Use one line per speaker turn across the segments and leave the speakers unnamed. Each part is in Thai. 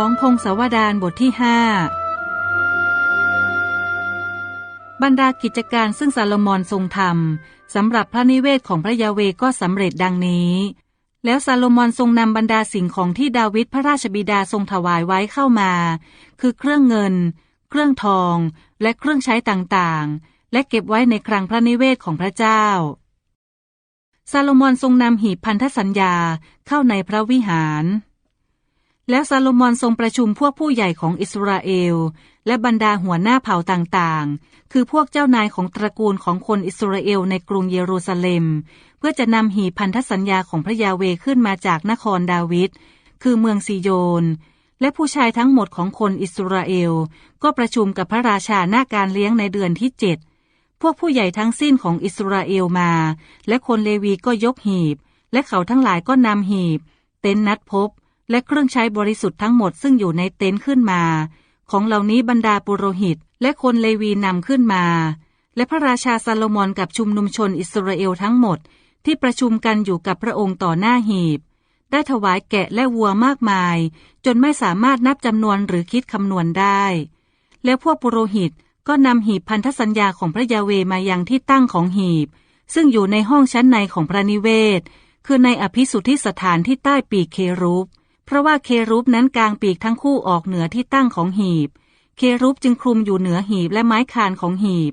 สองพงศาวดารบทที่ห้าบรรดากิจการซึ่งซาโลมอนทรงทำสำหรับพระนิเวศของพระยาเวก็สำเร็จดังนี้ แล้วซาโลมอนทรงนำบรรดาสิ่งของที่ดาวิดพระราชบิดาทรงถวายไว้เข้ามา คือเครื่องเงิน เครื่องทอง และเครื่องใช้ต่างๆ และเก็บไว้ในคลังพระนิเวศของพระเจ้าซาโลมอนทรงนำหีบพันธสัญญาเข้าในพระวิหาร แล้วซาโลมอนทรงประชุมพวกผู้ใหญ่ของอิสราเอล และบรรดาหัวหน้าเผ่าต่างๆ คือพวกเจ้านายของตระกูลของคนอิสราเอลในกรุงเยรูซาเล็ม เพื่อจะนำหีบพันธสัญญาของพระยาเวขึ้นมาจากนครดาวิดคือเมืองซิโยน และผู้ชายทั้งหมดของคนอิสราเอล ก็ประชุมกับพระราชาหน้าการเลี้ยงในเดือนที่เจ็ดพวกผู้ใหญ่ทั้งสิ้นของอิสราเอลมา และคนเลวีก็ยกหีบ และเขาทั้งหลายก็นำหีบ เต็นนัดพบ และเครื่องใช้บริสุทธิ์ทั้งหมดซึ่งอยู่ในเต็นท์ขึ้นมา ของเหล่านี้บรรดาปุโรหิต และคนเลวีนำขึ้นมา และพระราชาซาโลมอนกับชุมนุมชนอิสราเอลทั้งหมด ที่ประชุมกันอยู่กับพระองค์ต่อหน้าหีบ ได้ถวายแกะและวัวมากมาย จนไม่สามารถนับจำนวนหรือคิดคำนวณได้ แล้วพวกปุโรหิตก็นำหีบพันธสัญญาของพระยาเวมายังที่ตั้งของหีบ ซึ่งอยู่ในห้องชั้นในของพระนิเวศ คือในอภิสุทธิสถานที่ใต้ปีกเครูป เพราะว่าเครูปนั้นกลางปีกทั้งคู่ออกเหนือที่ตั้งของหีบ เครูปจึงคลุมอยู่เหนือหีบและไม้คานของหีบ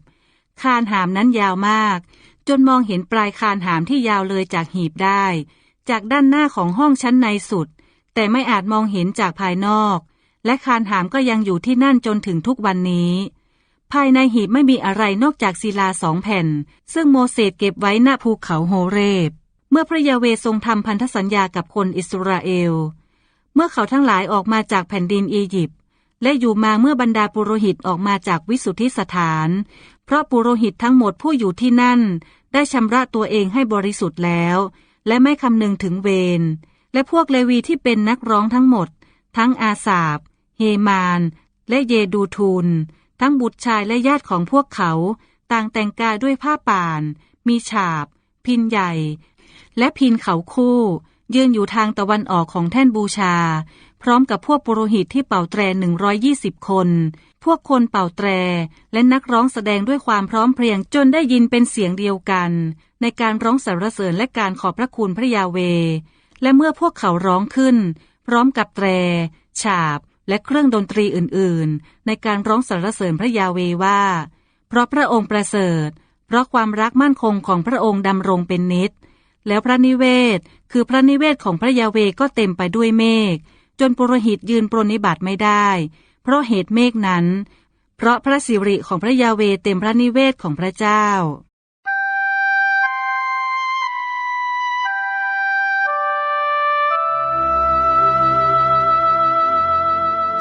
คานหามนั้นยาวมาก จนมองเห็นปลายคานหามที่ยาวเลยจากหีบได้ จากด้านหน้าของห้องชั้นในสุด แต่ไม่อาจมองเห็นจากภายนอก และคานหามก็ยังอยู่ที่นั่นจนถึงทุกวันนี้ ภายในหีบไม่มีอะไรนอกจากศิลาสองแผ่น ซึ่งโมเสสเก็บไว้ณภูเขาโฮเรบ เมื่อพระยาเวทรงทำพันธสัญญากับคนอิสราเอล เมื่อเขาทั้งหลายออกมาจากแผ่นดินอียิปต์และอยู่มาเมื่อบรรดาปุโรหิตออกมาจากวิสุทธิสถาน เพราะปุโรหิตทั้งหมดผู้อยู่ที่นั่น ได้ชำระตัวเองให้บริสุทธิ์แล้ว และไม่คำนึงถึงเวรและพวกเลวีที่เป็นนักร้องทั้งหมด ทั้งอาสาบเฮมาน และเยดูทูล ทั้งบุตรชายและญาติของพวกเขา ต่างแต่งกายด้วยผ้าป่าน มีฉาบ พินใหญ่ และพินเขาคู่ ยืนอยู่ทางตะวันออกของแท่นบูชา พร้อมกับพวกปุโรหิตที่เป่าแตรหนึ่งร้อยยี่สิบคน พวกคนเป่าแตร และนักร้องแสดงด้วยความพร้อมเพรียงจนได้ยินเป็นเสียงเดียวกัน ในการร้องสรรเสริญและการขอบพระคุณพระยาเว และเมื่อพวกเขาร้องขึ้น พร้อมกับแตร ฉาบ และเครื่องดนตรีอื่น ๆ ในการร้องสรรเสริญพระยาเวว่า เพราะพระองค์ประเสริฐ เพราะความรักมั่นคงของพระองค์ดำรงเป็นนิจ แล้วพระนิเวศ คือพระนิเวศของพระยาเวก็เต็มไปด้วยเมฆ จนปุโรหิตยืนปรนิบัติไม่ได้ เพราะเหตุเมฆนั้น เพราะพระสิริของพระยาเวเต็มพระนิเวศของพระเจ้า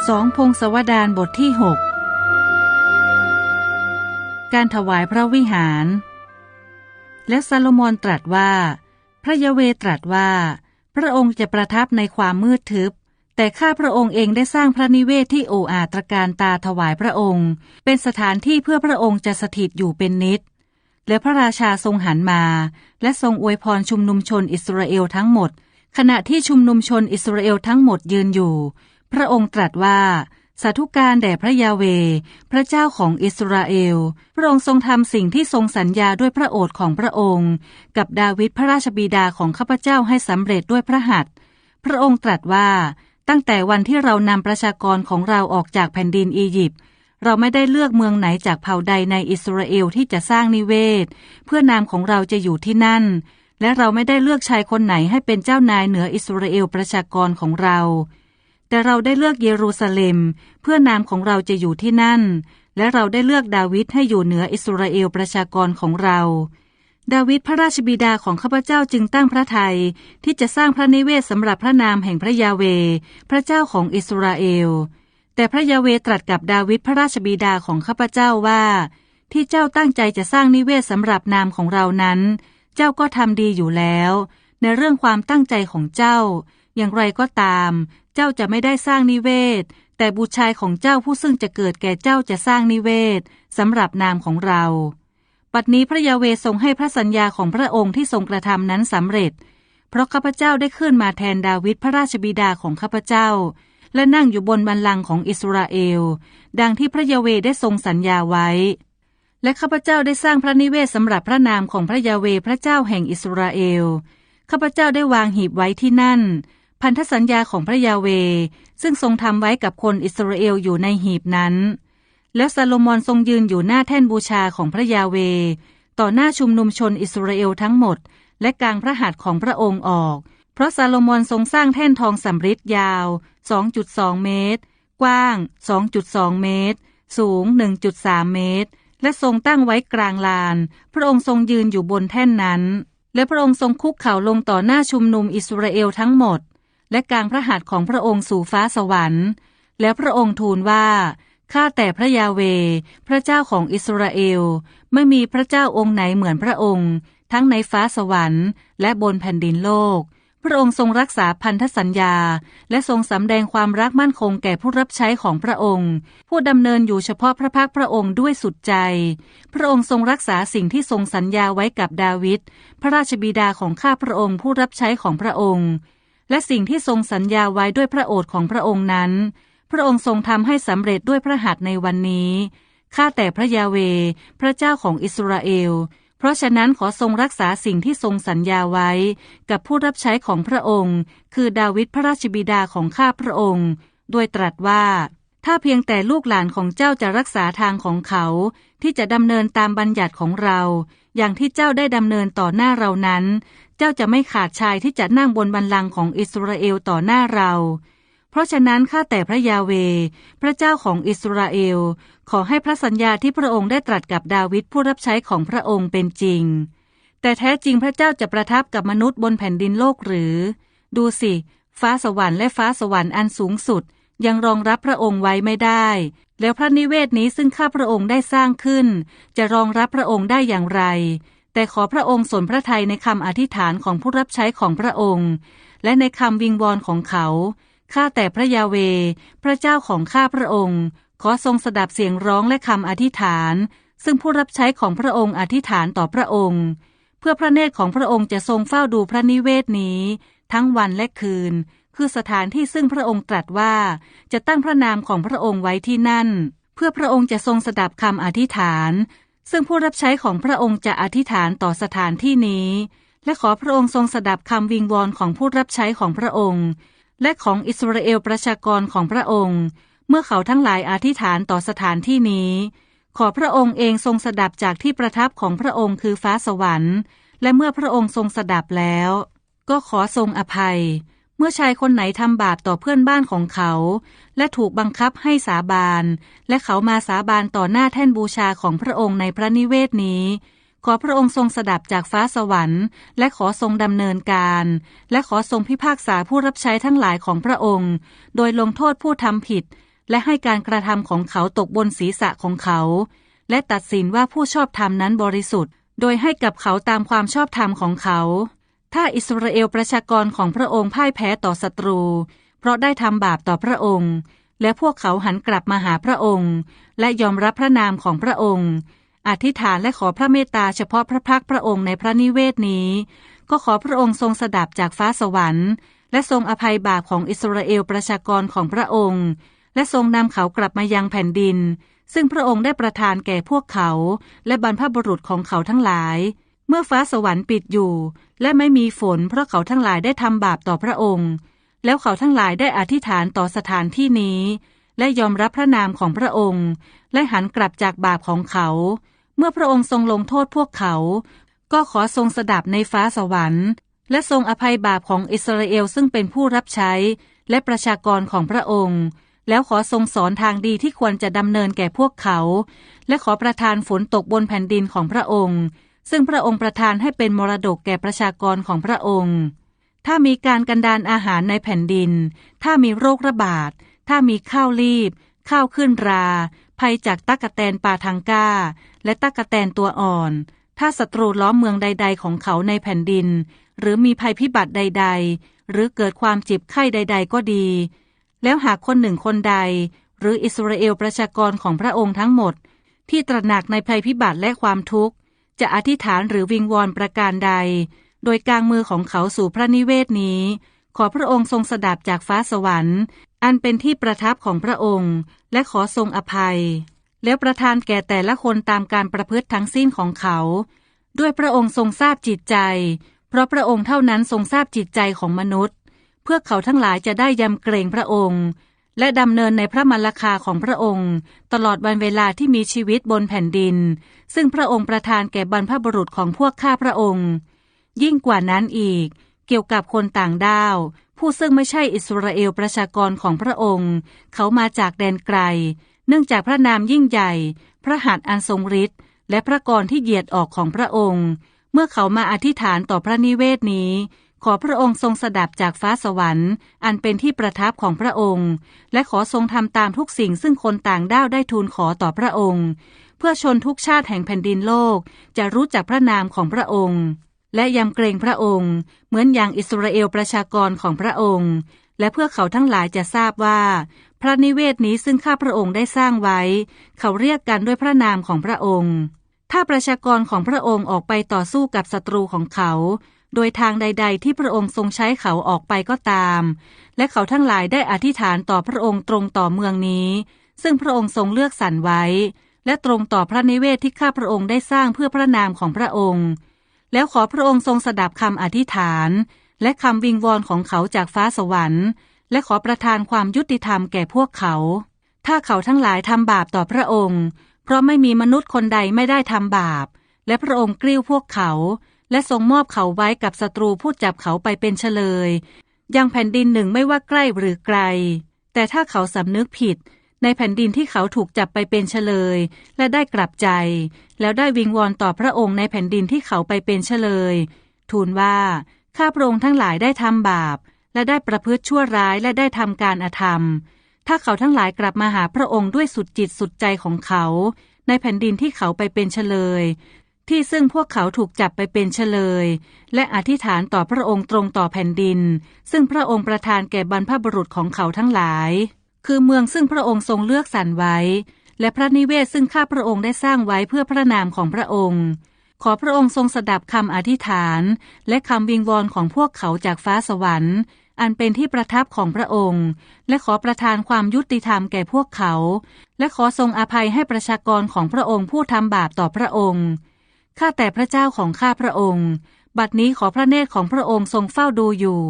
สองพงศวดารบทที่หกการถวายพระวิหาร และซาโลมอนตรัสว่า พระยาเวตรัสว่า พระองค์จะประทับในความมืดทึบ แต่ข้าพระองค์เองได้สร้างพระนิเวศที่โออาตรการตาถวายพระองค์ เป็นสถานที่เพื่อพระองค์จะสถิตอยู่เป็นนิจและพระราชาทรงหันมา และทรงอวยพรชุมนุมชนอิสราเอลทั้งหมด ขณะที่ชุมนุมชนอิสราเอลทั้งหมดยืนอยู่ พระองค์ตรัสว่า สาธุการแด่พระยาเว พระเจ้าของอิสราเอล พระองค์ทรงทำสิ่งที่ทรงสัญญาด้วยพระโอษฐ์ของพระองค์ กับดาวิดพระราชบิดาของข้าพเจ้าให้สำเร็จด้วยพระหัตถ์พระองค์ตรัสว่า ตั้งแต่วันที่เรานำประชากรของเราออกจากแผ่นดินอียิปต์เราไม่ได้เลือกเมืองไหนจากเผ่าใดในอิสราเอลที่จะสร้างนิเวศ เพื่อนามของเราจะอยู่ที่นั่น และเราไม่ได้เลือกชายคนไหนให้เป็นเจ้านายเหนืออิสราเอลประชากรของเรา แต่เราได้เลือกเยรูซาเล็ม เพื่อนามของเราจะอยู่ที่นั่น และเราได้เลือกดาวิดให้อยู่เหนืออิสราเอลประชากรของเรา ดาวิดพระราชบิดาของข้าพเจ้าจึงตั้งพระทัยที่จะสร้างพระนิเวศสำหรับพระนามแห่งพระยาเว พระเจ้าของอิสราเอล แต่พระยาเวตรัสกับดาวิดพระราชบิดาของข้าพเจ้าว่า ที่เจ้าตั้งใจจะสร้างนิเวศสำหรับนามของเรานั้น เจ้าก็ทำดีอยู่แล้ว ในเรื่องความตั้งใจของเจ้า อย่างไรก็ตาม เจ้าจะไม่ได้สร้างนิเวศ แต่บุตรชายของเจ้าผู้ซึ่งจะเกิดแก่เจ้าจะสร้างนิเวศสำหรับนามของเราปัดนี้พระยาเวทรงให้พระสัญญาของพระองค์ที่ทรงกระทำนั้นสำเร็จ เพราะข้าพเจ้าได้ขึ้นมาแทนดาวิดพระราชบิดาของข้าพเจ้า และนั่งอยู่บนบัลลังก์ของอิสราเอล ดังที่พระยาเวได้ทรงสัญญาไว้ และข้าพเจ้าได้สร้างพระนิเวศสำหรับพระนามของพระยาเวพระเจ้าแห่งอิสราเอลข้าพเจ้าได้วางหีบไว้ที่นั่น พันธสัญญาของพระยาเว ซึ่งทรงทำไว้กับคนอิสราเอลอยู่ในหีบนั้น แล้วซาโลมอนทรงยืนอยู่หน้าแท่นบูชาของพระยาเว ต่อหน้าชุมนุมชนอิสราเอลทั้งหมด และกลางพระหัตถ์ของพระองค์ออก เพราะซาโลมอนทรงสร้างแท่นทองสำริดยาว 2.2 เมตร กว้าง 2.2 เมตร สูง 1.3 เมตร และทรงตั้งไว้กลางลาน พระองค์ทรงยืนอยู่บนแท่นนั้น และพระองค์ทรงคุกเข่าลงต่อหน้าชุมนุมอิสราเอลทั้งหมด และกางพระหัตถ์ของพระองค์สู่ฟ้าสวรรค์ แล้วพระองค์ทูลว่าข้าแต่พระยาเว พระเจ้าของอิสราเอล ไม่มีพระเจ้าองค์ไหนเหมือนพระองค์ ทั้งในฟ้าสวรรค์และบนแผ่นดินโลก พระองค์ทรงรักษาพันธสัญญา และทรงสำแดงความรักมั่นคงแก่ผู้รับใช้ของพระองค์ ผู้ดำเนินอยู่เฉพาะพระพักพระองค์ด้วยสุดใจ พระองค์ทรงรักษาสิ่งที่ทรงสัญญาไว้กับดาวิด พระราชบิดาของข้าพระองค์ผู้รับใช้ของพระองค์ และสิ่งที่ทรงสัญญาไว้ด้วยพระโอษฐ์ของพระองค์นั้น พระองค์ทรงทำให้สำเร็จด้วยพระหัตถ์ในวันนี้ ข้าแต่พระยาเว พระเจ้าของอิสราเอล เพราะฉะนั้นขอทรงรักษาสิ่งที่ทรงสัญญาไว้ กับผู้รับใช้ของพระองค์ คือดาวิดพระราชบิดาของข้าพระองค์ โดยตรัสว่าถ้าเพียงแต่ลูกหลานของเจ้าจะรักษาทางของเขา ที่จะดำเนินตามบัญญัติของเรา อย่างที่เจ้าได้ดำเนินต่อหน้าเรานั้น จ้าจะไม่ขาดชายที่จะนั่งบนบัลลังก์ของอิสราเอลต่อหน้าเรา เพราะฉะนั้นข้าแต่พระยาเว พระเจ้าของอิสราเอล ขอให้พระสัญญาที่พระองค์ได้ตรัสกับดาวิดผู้รับใช้ของพระองค์เป็นจริง แต่แท้จริงพระเจ้าจะประทับกับมนุษย์บนแผ่นดินโลกหรือ ดูสิ ฟ้าสวรรค์และฟ้าสวรรค์อันสูงสุด ยังรองรับพระองค์ไว้ไม่ได้ แล้วพระนิเวศนี้ซึ่งข้าพระองค์ได้สร้างขึ้น จะรองรับพระองค์ได้อย่างไร แต่ขอพระองค์สนพระทัยในคำอธิษฐานของผู้รับใช้ของพระองค์ และในคำวิงวอนของเขา ข้าแต่พระยาเว พระเจ้าของข้าพระองค์ ขอทรงสดับเสียงร้องและคำอธิษฐาน ซึ่งผู้รับใช้ของพระองค์อธิษฐานต่อพระองค์ เพื่อพระเนตรของพระองค์จะทรงเฝ้าดูพระนิเวศนี้ ทั้งวันและคืน คือสถานที่ซึ่งพระองค์ตรัสว่าจะตั้งพระนามของพระองค์ไว้ที่นั่น เพื่อพระองค์จะทรงสดับคำอธิษฐาน ซึ่งผู้รับใช้ของพระองค์จะอธิษฐานต่อสถานที่นี้ และขอพระองค์ทรงสดับคำวิงวอนของผู้รับใช้ของพระองค์ และของอิสราเอลประชากรของพระองค์ เมื่อเขาทั้งหลายอธิษฐานต่อสถานที่นี้ ขอพระองค์เองทรงสดับจากที่ประทับของพระองค์คือฟ้าสวรรค์ และเมื่อพระองค์ทรงสดับแล้ว ก็ขอทรงอภัย มื่อชายคนไหนทำบาปต่อเพื่อนบ้านของเขา และถูกบังคับให้สาบาน และเขามาสาบานต่อหน้าแท่นบูชาของพระองค์ในพระนิเวศนี้ ขอพระองค์ทรงสดับจากฟ้าสวรรค์ และขอทรงดำเนินการ และขอทรงพิพากษาผู้รับใช้ทั้งหลายของพระองค์ โดยลงโทษผู้ทำผิด และให้การกระทำของเขาตกบนศีรษะของเขา และตัดสินว่าผู้ชอบธรรมนั้นบริสุทธิ์ โดยให้กับเขาตามความชอบธรรมของเขา ถ้าอิสราเอลประชากรของพระองค์พ่ายแพ้ต่อศัตรู เพราะได้ทำบาปต่อพระองค์ และพวกเขาหันกลับมาหาพระองค์ และยอมรับพระนามของพระองค์ อธิษฐานและขอพระเมตตาเฉพาะพระพักพระองค์ในพระนิเวศนี้ ก็ขอพระองค์ทรงสดับจากฟ้าสวรรค์ และทรงอภัยบาปของอิสราเอลประชากรของพระองค์ และทรงนำเขากลับมายังแผ่นดิน ซึ่งพระองค์ได้ประทานแก่พวกเขา และบรรพบุรุษของเขาทั้งหลาย มื่อฟ้าสวรรค์ปิดอยู่ และไม่มีฝนเพราะเขาทั้งหลายได้ทำบาปต่อพระองค์ แล้วเขาทั้งหลายได้อธิษฐานต่อสถานที่นี้ และยอมรับพระนามของพระองค์ และหันกลับจากบาปของเขา เมื่อพระองค์ทรงลงโทษพวกเขา ก็ขอทรงสดับในฟ้าสวรรค์ และทรงอภัยบาปของอิสราเอลซึ่งเป็นผู้รับใช้ และประชากรของพระองค์แล้วขอทรงสอนทางดีที่ควรจะดำเนินแก่พวกเขา และขอประทานฝนตกบนแผ่นดินของพระองค์ ซึ่งพระองค์ประทานให้เป็นมรดกแก่ประชากรของพระองค์ ถ้ามีการกันดานอาหารในแผ่นดิน ถ้ามีโรคระบาด ถ้ามีข้าวรีบ ข้าวขึ้นรา ภัยจากตักกะแตนป่าทังกาและตักกะแตนตัวอ่อน ถ้าศัตรูล้อมเมืองใด ๆ ของเขาในแผ่นดิน หรือมีภัยพิบัติใด ๆ หรือเกิดความจิบไข้ใด ๆ ก็ดี แล้วหากคนหนึ่งคนใด หรืออิสราเอลประชากรของพระองค์ทั้งหมด ที่ตระหนักในภัยพิบัติและความทุกข์ จะอธิษฐานหรือวิงวอนประการใด โดยกลางมือของเขาสู่พระนิเวศนี้ ขอพระองค์ทรงสดับจากฟ้าสวรรค์ อันเป็นที่ประทับของพระองค์ และขอทรงอภัย แล้วประทานแก่แต่ละคนตามการประพฤติทั้งสิ้นของเขา ด้วยพระองค์ทรงทราบจิตใจ เพราะพระองค์เท่านั้นทรงทราบจิตใจของมนุษย์ เพื่อเขาทั้งหลายจะได้ยำเกรงพระองค์ และดำเนินในพระมรรคาของพระองค์ ตลอดวันเวลาที่มีชีวิตบนแผ่นดิน ซึ่งพระองค์ประทานแก่บรรพบุรุษของพวกข้าพระองค์ ยิ่งกว่านั้นอีก เกี่ยวกับคนต่างด้าว ผู้ซึ่งไม่ใช่อิสราเอลประชากรของพระองค์ เขามาจากแดนไกล เนื่องจากพระนามยิ่งใหญ่ พระหัตถ์อันทรงฤทธิ์และพระกรที่เหยียดออกของพระองค์ เมื่อเขามาอธิษฐานต่อพระนิเวศนี้ ขอพระองค์ทรงสดับจากฟ้าสวรรค์ อันเป็นที่ประทับของพระองค์ และขอทรงทำตามทุกสิ่งซึ่งคนต่างด้าวได้ทูลขอต่อพระองค์ เพื่อชนทุกชาติแห่งแผ่นดินโลกจะรู้จักพระนามของพระองค์ และยำเกรงพระองค์ เหมือนอย่างอิสราเอลประชากรของพระองค์ และเพื่อเขาทั้งหลายจะทราบว่า พระนิเวศนี้ซึ่งข้าพระองค์ได้สร้างไว้ เขาเรียกกันด้วยพระนามของพระองค์ ถ้าประชากรของพระองค์ออกไปต่อสู้กับศัตรูของเขา โดยทางใด ๆ ที่พระองค์ทรงใช้เขาออกไปก็ตาม และเขาทั้งหลายได้อธิษฐานต่อพระองค์ตรงต่อเมืองนี้ ซึ่งพระองค์ทรงเลือกสรรไว้ และตรงต่อพระนิเวศที่ข้าพระองค์ได้สร้างเพื่อพระนามของพระองค์ แล้วขอพระองค์ทรงสดับคำอธิษฐาน และคำวิงวอนของเขาจากฟ้าสวรรค์ และขอประทานความยุติธรรมแก่พวกเขา ถ้าเขาทั้งหลายทำบาปต่อพระองค์ เพราะไม่มีมนุษย์คนใดไม่ได้ทำบาป และพระองค์กลิ้วพวกเขา และทรงมอบเขาไว้กับศัตรูผู้จับเขาไปเป็นเฉลย ยังแผ่นดินหนึ่งไม่ว่าใกล้หรือไกล แต่ถ้าเขาสำนึกผิด ในแผ่นดินที่เขาถูกจับไปเป็นเฉลย และได้กลับใจ แล้วได้วิงวอนต่อพระองค์ในแผ่นดินที่เขาไปเป็นเฉลย ทูลว่าข้าพระองค์ทั้งหลายได้ทำบาป และได้ประพฤติชั่วร้ายและได้ทำการอธรรม ถ้าเขาทั้งหลายกลับมาหาพระองค์ด้วยสุดจิตสุดใจของเขา ในแผ่นดินที่เขาไปเป็นเฉลย ที่ซึ่งพวกเขาถูกจับไปเป็นเฉลย และอธิษฐานต่อพระองค์ตรงต่อแผ่นดิน ซึ่งพระองค์ประทานแก่บรรพบุรุษของเขาทั้งหลาย คือเมืองซึ่งพระองค์ทรงเลือกสรรไว้ และพระนิเวศซึ่งข้าพระองค์ได้สร้างไว้เพื่อพระนามของพระองค์ ขอพระองค์ทรงสดับคำอธิษฐาน และคำวิงวอนของพวกเขาจากฟ้าสวรรค์ อันเป็นที่ประทับของพระองค์ และขอประทานความยุติธรรมแก่พวกเขา และขอทรงอภัยให้ประชากรของพระองค์ผู้ทำบาปต่อพระองค์ ข้าแต่พระเจ้าของข้าพระองค์ บัดนี้ขอพระเนตรของพระองค์ทรงเฝ้าดูอยู่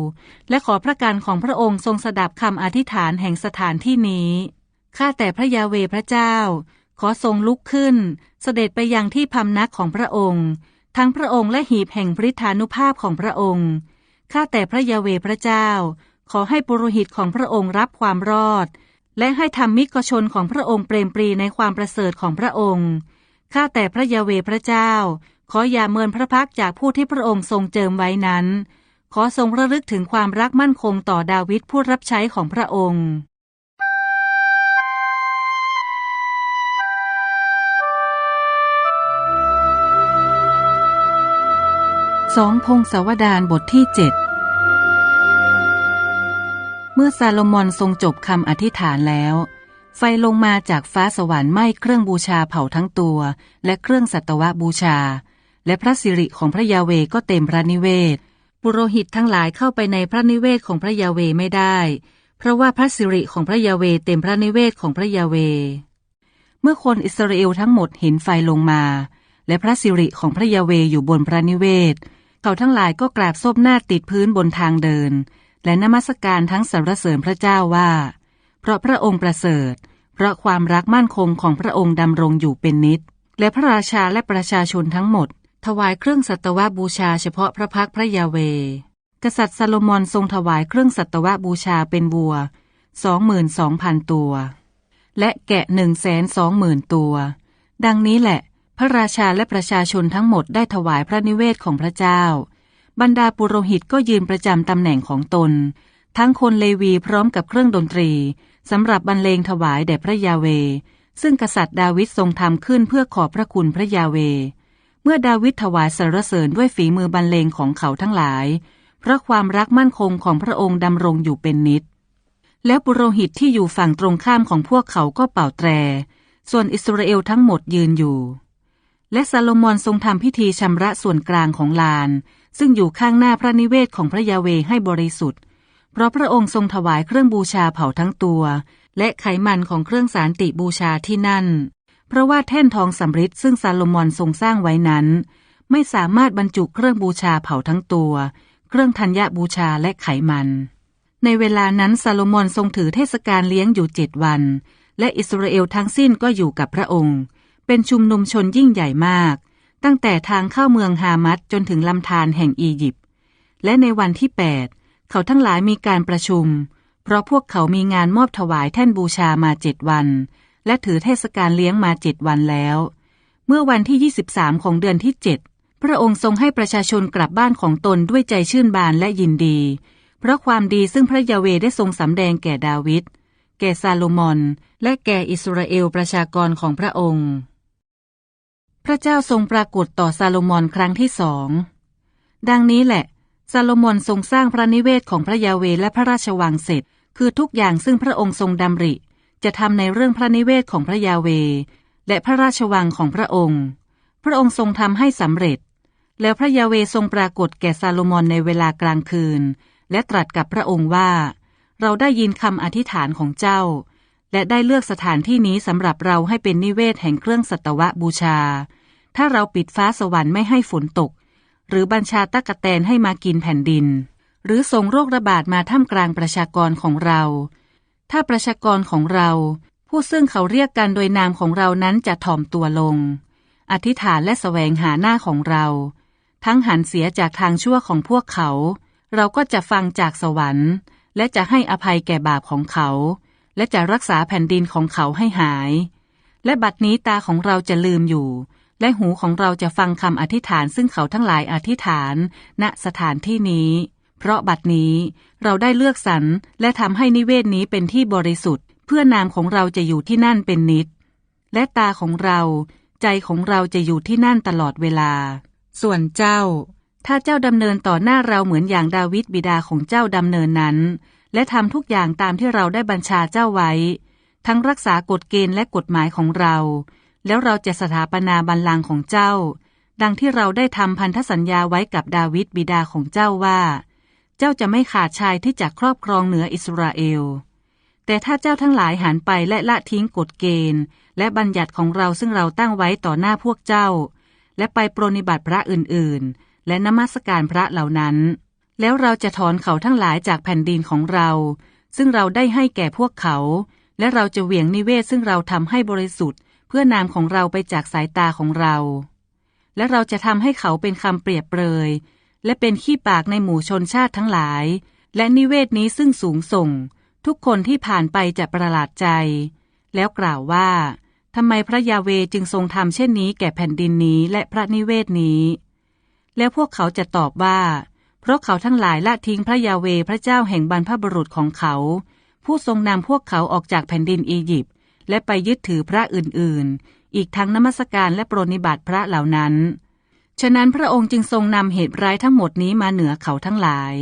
และขอพระการของพระองค์ทรงสดับคำอธิษฐานแห่งสถานที่นี้ ข้าแต่พระยาเวพระเจ้า ขอทรงลุกขึ้น เสด็จไปยังที่พำนักของพระองค์ ทั้งพระองค์และหีบแห่งริธานุภาพของพระองค์ ข้าแต่พระยาเวพระเจ้า ขอให้ปุโรหิตของพระองค์รับความรอด และให้ธรรมิกชนของพระองค์เปรมปรีในความประเสริฐของพระองค์ ข้าแต่พระยาเวพระเจ้า ขออย่าเมินพระพักจากผู้ที่พระองค์ทรงเจิมไว้นั้น ขอทรงระลึกถึงความรักมั่นคงต่อดาวิดผู้รับใช้ของพระองค์สองพงศาวดารบทที่เจ็ดเมื่อซาโลมอนทรงจบคำอธิษฐานแล้ว ไฟลงมาจากฟ้าสวรรค์ไหม้เครื่องบูชาเผาทั้งตัว และเครื่องสัตวบูชา และพระสิริของพระยาเวก็เต็มพระนิเวศ ปุโรหิตทั้งหลายเข้าไปในพระนิเวศของพระยาเวไม่ได้ เพราะว่าพระสิริของพระยาเวเต็มพระนิเวศของพระยาเว เมื่อคนอิสราเอลทั้งหมดเห็นไฟลงมา และพระสิริของพระยาเวอยู่บนพระนิเวศ เขาทั้งหลายก็กราบซบหน้าติดพื้นบนทางเดิน และนมัสการทั้งสรรเสริญพระเจ้าว่า เพราะพระองค์ประเสริฐ เพราะความรักมั่นคงของพระองค์ดำรงอยู่เป็นนิจ และพระราชาและประชาชนทั้งหมด ถวายเครื่องสัตวบูชาเฉพาะพระพักพระยาเว กษัตริย์ซาโลมอนทรงถวายเครื่องสัตวบูชาเป็นวัวสองหมื่นสองพันตัว และแกะหนึ่งแสนสองหมื่นตัว ดังนี้แหละ พระราชาและประชาชนทั้งหมดได้ถวายพระนิเวศของพระเจ้า บรรดาปุโรหิตก็ยืนประจำตำแหน่งของตนทั้งคนเลวีพร้อมกับเครื่องดนตรี สำหรับบรรเลงถวายแด่พระยาเว ซึ่งกษัตริย์ดาวิดทรงทำขึ้นเพื่อขอบพระคุณพระยาเว เมื่อดาวิดถวายสรรเสริญด้วยฝีมือบรรเลงของเขาทั้งหลาย เพราะความรักมั่นคงของพระองค์ดำรงอยู่เป็นนิจแล้วปุโรหิตที่อยู่ฝั่งตรงข้ามของพวกเขาก็เป่าแตร ส่วนอิสราเอลทั้งหมดยืนอยู่ และซาโลมอนทรงทำพิธีชำระส่วนกลางของลาน ซึ่งอยู่ข้างหน้าพระนิเวศของพระยาเวให้บริสุทธิ์ เพราะพระองค์ทรงถวายเครื่องบูชาเผาทั้งตัว และไขมันของเครื่องสารติบูชาที่นั่น เพราะว่าแท่นทองสำริดซึ่งซาโลมอนทรงสร้างไว้นั้น ไม่สามารถบรรจุเครื่องบูชาเผาทั้งตัว เครื่องธัญญบูชาและไขมัน ในเวลานั้นซาโลมอนทรงถือเทศกาลเลี้ยงอยู่เจ็ดวัน และอิสราเอลทั้งสิ้นก็อยู่กับพระองค์ เป็นชุมนุมชนยิ่งใหญ่มาก ตั้งแต่ทางเข้าเมืองฮามัดจนถึงลำธารแห่งอียิปต์และในวันที่8 เขาทั้งหลายมีการประชุม เพราะพวกเขามีงานมอบถวายแท่นบูชามาเจ็ดวัน และถือเทศกาลเลี้ยงมาเจ็ดวันแล้ว เมื่อวันที่ 23 ของเดือนที่7พระองค์ทรงให้ประชาชนกลับบ้านของตนด้วยใจชื่นบานและยินดี เพราะความดีซึ่งพระยาเวได้ทรงสำแดงแก่ดาวิดแก่ซาโลมอน และแก่อิสราเอลประชากรของพระองค์ พระเจ้าทรงปรากฏต่อซาโลมอนครั้งที่สองดังนี้แหละ ซาโลมอนทรงสร้างพระนิเวศของพระยาเวและพระราชวังเสร็จ คือทุกอย่างซึ่งพระองค์ทรงดำริ จะทำในเรื่องพระนิเวศของพระยาเว และพระราชวังของพระองค์ พระองค์ทรงทำให้สำเร็จ แล้วพระยาเวทรงปรากฏแก่ซาโลมอนในเวลากลางคืน และตรัสกับพระองค์ว่า เราได้ยินคำอธิษฐานของเจ้า และได้เลือกสถานที่นี้สำหรับเราให้เป็นนิเวศแห่งเครื่องสัตวบูชา ถ้าเราปิดฟ้าสวรรค์ไม่ให้ฝนตก หรือบัญชาตะกะแตนให้มากินแผ่นดิน หรือส่งโรคระบาดมาท่ามกลางประชากรของเรา ถ้าประชากรของเรา ผู้ซึ่งเขาเรียกกันโดยนามของเรานั้นจะถ่อมตัวลง อธิษฐานและแสวงหาหน้าของเรา ทั้งหันเสียจากทางชั่วของพวกเขา เราก็จะฟังจากสวรรค์ และจะให้อภัยแก่บาปของเขา และจะรักษาแผ่นดินของเขาให้หาย และบัดนี้ตาของเราจะลืมอยู่ และหูของเราจะฟังคำอธิษฐานซึ่งเขาทั้งหลายอธิษฐาน ณสถานที่นี้ เพราะบัดนี้เราได้เลือกสรรและทำให้นิเวศนี้เป็นที่บริสุทธิ์ เพื่อนามของเราจะอยู่ที่นั่นเป็นนิด และตาของเรา ใจของเราจะอยู่ที่นั่นตลอดเวลา ส่วนเจ้า ถ้าเจ้าดำเนินต่อหน้าเราเหมือนอย่างดาวิดบิดาของเจ้าดำเนินนั้น และทำทุกอย่างตามที่เราได้บัญชาเจ้าไว้ ทั้งรักษากฎเกณฑ์และกฎหมายของเรา แล้วเราจะสถาปนาบัลลังก์ของเจ้า ดังที่เราได้ทำพันธสัญญาไว้กับดาวิดบิดาของเจ้าว่า เจ้าจะไม่ขาดชายที่จะครอบครองเหนืออิสราเอล แต่ถ้าเจ้าทั้งหลายหันไปและละทิ้งกฎเกณฑ์ และบัญญัติของเราซึ่งเราตั้งไว้ต่อหน้าพวกเจ้า และไปปรนิบัติพระอื่นๆ และนมัสการพระเหล่านั้น แล้วเราจะถอนเขาทั้งหลายจากแผ่นดินของเรา ซึ่งเราได้ให้แก่พวกเขา และเราจะเหวี่ยงนิเวศซึ่งเราทำให้บริสุทธิ์ พื่อนามของเราไปจากสายตาของเรา และเราจะทำให้เขาเป็นคำเปรียบเปรย และเป็นขี้ปากในหมู่ชนชาติทั้งหลาย และนิเวศนี้ซึ่งสูงส่ง ทุกคนที่ผ่านไปจะประหลาดใจ แล้วกล่าวว่าทำไมพระยาเวจึงทรงทำเช่นนี้แก่แผ่นดินนี้และพระนิเวศนี้ แล้วพวกเขาจะตอบว่า เพราะเขาทั้งหลายละทิ้งพระยาเวพระเจ้าแห่งบรรพบุรุษของเขา ผู้ทรงนำพวกเขาออกจากแผ่นดินอียิปต์ และไปยึดถือพระอื่นๆ อีกทั้งนมัสการและปรนิบัติพระเหล่านั้น ฉะนั้นพระองค์จึงทรงนำเหตุร้ายทั้งหมดนี้มาเหนือเขาทั้งหลาย